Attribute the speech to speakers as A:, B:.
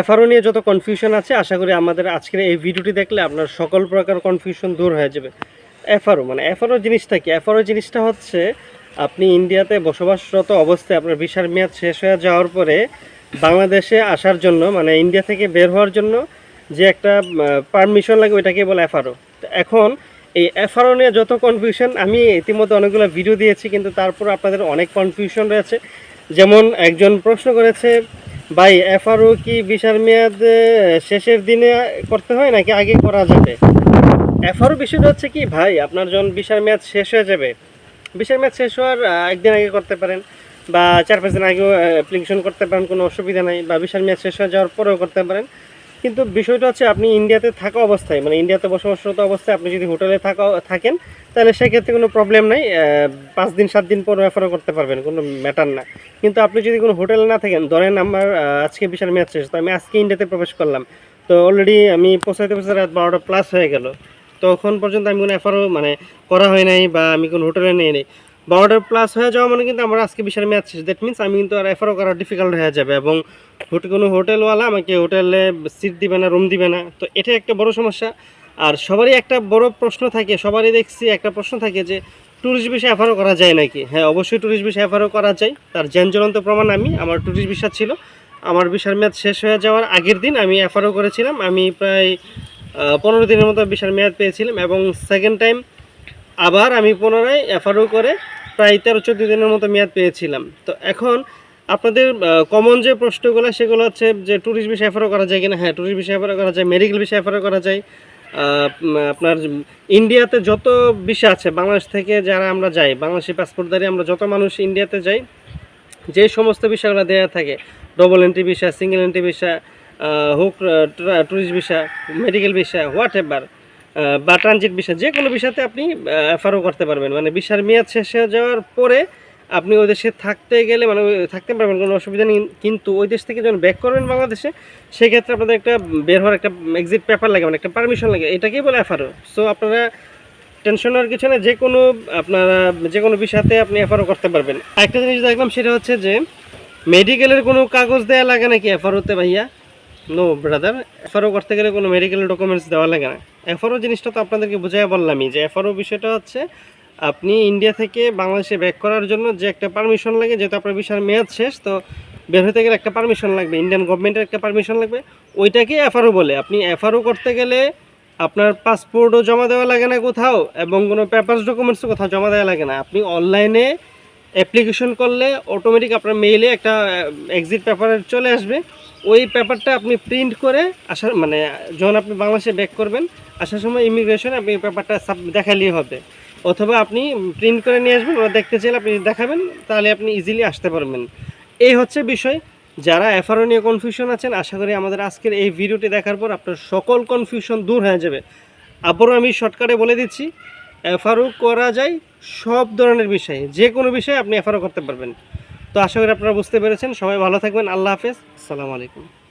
A: FRO নিয়ে যত confusion আছে, আশা করি আমাদের আজকের এই ভিডিওটি দেখলে আপনার সকল প্রকার কনফিউশন দূর হয়ে যাবে। এফআরও মানে এফআরও জিনিসটা কি? এফআরও জিনিসটা হচ্ছে, আপনি ইন্ডিয়াতে বসবাসরত অবস্থায় আপনার ভিসার মেয়াদ শেষ হয়ে যাওয়ার পরে বাংলাদেশে আসার জন্য মানে ইন্ডিয়া থেকে বের হওয়ার জন্য যে একটা পারমিশন লাগে ওইটাকে বলে এফআরও এখন এই এফআরও নিয়ে যত কনফিউশন আমি ইতিমধ্যে অনেকগুলো ভিডিও দিয়েছি, কিন্তু তারপর আপনাদের অনেক কনফিউশন রয়েছে। যেমন একজন প্রশ্ন করেছে ভাই, এফআরও কি ভিসার মেয়াদ শেষের দিনে করতে হয় নাকি আগে করা যাবে? এফআরও বিষয়টা হচ্ছে কি, ভাই, আপনার যখন ভিসার মেয়াদ শেষ হয়ে যাবে ভিসার মেয়াদ শেষ হওয়ার একদিন আগে করতে পারেন বা চার পাঁচ দিন আগেও অ্যাপ্লিকেশন করতে পারেন, কোনো অসুবিধা নাই, বা ভিসার মেয়াদ শেষ হয়ে যাওয়ার পরেও করতে পারেন। কিন্তু বিষয়টা হচ্ছে আপনি ইন্ডিয়াতে থাকা অবস্থায় মানে ইন্ডিয়াতে বসবাসরত অবস্থায় আপনি যদি হোটেলে থাকা, থাকেন, তাহলে সেক্ষেত্রে কোনো প্রবলেম নাই পাঁচ দিন, সাত দিন পর রেফারও করতে পারবেন, কোনো ম্যাটার না। কিন্তু আপনি যদি কোনো হোটেলে না থাকেন, ধরেন আমার আজকে বিশাল ম্যাচ শেষ, তো আমি আজকে ইন্ডিয়াতে প্রবেশ করলাম, তো অলরেডি আমি পৌঁছাতে পৌঁছাতে রাত বারোটা প্লাস হয়ে গেল। তখন পর্যন্ত আমি কোনো এফারও মানে করা হয় নাই বা আমি কোনো হোটেলে নিয়ে নেই। বারোটা প্লাস হয়ে যাওয়া মানে কিন্তু আমার আজকে বিশাল ম্যাচ শেষ। দ্যাট মিনস আমি কিন্তু আর এফারও করা ডিফিকাল্ট হয়ে যাবে এবং কোনো হোটেলওয়ালা আমাকে হোটেলে সিট দিবে না রুম দিবে না। তো এটা একটা বড় সমস্যা। আর সবারই একটা বড় প্রশ্ন থাকে, সবারই দেখছি একটা প্রশ্ন থাকে যে ট্যুরিস্ট বিষয়ে এফারও করা যায় নাকি? হ্যাঁ অবশ্যই ট্যুরিস্ট বিষয়ে এফারও করা যায়। তার জ্যান জ্বলন্ত প্রমাণ আমি, আমার ট্যুরিস্ট ভিসা ছিল। আমার বিশাল মেয়াদ শেষ হয়ে যাওয়ার আগের দিন আমি এফারও করেছিলাম। আমি প্রায় পনেরো দিনের মতো বিশাল মেয়াদ পেয়েছিলাম এবং সেকেন্ড টাইম আবার আমি পুনরায় এফআরও করে প্রায় তেরো চোদ্দ দিনের মতো মেয়াদ পেয়েছিলাম। তো এখন আপনাদের কমন যে প্রশ্নগুলো, সেগুলো হচ্ছে যে ট্যুরিস্ট বিষয়ে এফআরও করা যায় কিনা? হ্যাঁ ট্যুরিস্ট বিষয়ে এফআরও করা যায় মেডিকেল বিষয়ে এফআরও করা যায়। আপনার ইন্ডিয়াতে যত বিষয় আছে, বাংলাদেশ থেকে যারা আমরা যাই, বাংলাদেশি পাসপোর্টধারী আমরা যত মানুষ ইন্ডিয়াতে যাই, যে সমস্ত বিষয়গুলো দেওয়া থাকে double entry visa single entry visa হোক tourist visa medical visa whatever বা ট্রানজিট ভিসা যে কোনো বিষয়তে আপনি এফআরও করতে পারবেন। মানে ভিসার মেয়াদ শেষ হয়ে যাওয়ার পরে আপনি ওই দেশে থাকতে গেলে মানে থাকতে পারবেন, কোনো অসুবিধা নেই। কিন্তু ওই দেশ থেকে যখন ব্যাক করবেন বাংলাদেশে, সেক্ষেত্রে আপনাদের একটা বের হওয়ার একটা এক্সিট পেপার লাগে মানে একটা পারমিশন লাগে। এটাকেই বলে এফআরও সো আপনারা টেনশন আর কিছু না যে কোনো, আপনারা যে কোনো বিষয়তে আপনি এফআরও করতে পারবেন। একটা জিনিস দেখলাম, সেটা হচ্ছে যে মেডিকেলের কোনো কাগজ দেওয়া লাগে নাকি এফআরওতে ভাইয়া? নো ব্রাদার এফআরও করতে গেলে কোনো মেডিকেল ডকুমেন্টস দেওয়া লাগে না। এফআরও জিনিসটা তো আপনাদেরকে বোঝাই বললামই যে এফআরও বিষয়টা হচ্ছে, আপনি ইন্ডিয়া থেকে বাংলাদেশে ব্যাক করার জন্য যে একটা পারমিশন লাগে, যেহেতু আপনার বিশাল মেয়াদ শেষ, তো বের হতে গেলে একটা পারমিশন লাগবে ইন্ডিয়ান গভর্নমেন্টের একটা পারমিশন লাগবে। ওইটাকেই এফআরও বলে। আপনি এফআরও করতে গেলে আপনার পাসপোর্টও জমা দেওয়া লাগে না কোথাও, এবং কোনো পেপারস ডকুমেন্টসও কোথাও জমা দেওয়া লাগে না। আপনি অনলাইনে অ্যাপ্লিকেশন করলে অটোমেটিক আপনার মেইলে একটা এক্সিট পেপার চলে আসবে। ওই পেপারটা আপনি প্রিন্ট করে আসার মানে যখন আপনি বাংলাদেশে ব্যাক করবেন, আসার সময় ইমিগ্রেশনে আপনি পেপারটা দেখালেই হবে। অথবা আপনি প্রিন্ট করে নিয়ে আসবেন, ওরা দেখতে চাইলে আপনি দেখাবেন, তাহলে আপনি ইজিলি আসতে পারবেন। এই হচ্ছে বিষয়। যারা এফআরও নিয়ে কনফিউশন আছেন, আশা করি আমাদের আজকের এই ভিডিওটি দেখার পর আপনার সকল কনফিউশন দূর হয়ে যাবে। আবারও আমি শর্টকাটে বলে দিচ্ছি এফআরও করা যায় সব ধরনের বিষয়ে যে কোনো বিষয়ে আপনি এফআরও করতে পারবেন। তো আশা করি আপনারা বুঝতে পেরেছেন। সবাই ভালো থাকবেন। আল্লাহ হাফেজ। আসসালামু আলাইকুম।